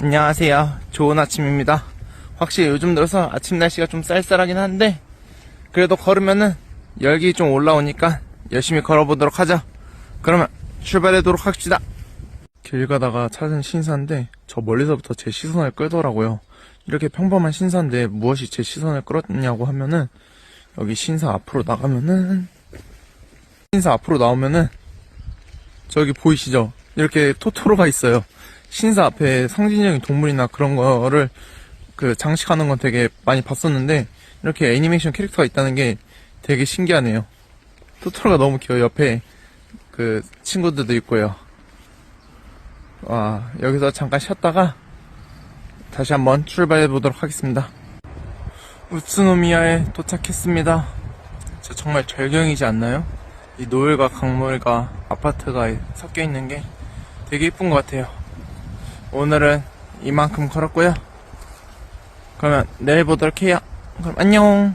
안녕하세요. 좋은 아침입니다. 확실히 요즘 들어서 아침 날씨가 좀 쌀쌀하긴 한데, 그래도 걸으면은 열기 좀 올라오니까 열심히 걸어보도록 하죠. 그러면 출발하도록 합시다. 길 가다가 찾은 신사인데, 저 멀리서부터 제 시선을 끌더라고요. 이렇게 평범한 신사인데 무엇이 제 시선을 끌었냐고 하면은, 여기 신사 앞으로 나가면은, 신사 앞으로 나오면은, 저기 보이시죠? 이렇게 토토로가 있어요. 신사 앞에 상징적인 동물이나 그런 거를 그 장식하는 건 되게 많이 봤었는데 이렇게 애니메이션 캐릭터가 있다는 게 되게 신기하네요. 토토로가 너무 귀여워. 옆에 그 친구들도 있고요. 와, 여기서 잠깐 쉬었다가 다시 한번 출발해 보도록 하겠습니다. 우츠노미야에 도착했습니다. 진짜 정말 절경이지 않나요? 이 노을과 강물과 아파트가 섞여 있는 게 되게 이쁜 것 같아요. 오늘은 이만큼 걸었고요. 그러면 내일 보도록 해요. 그럼 안녕.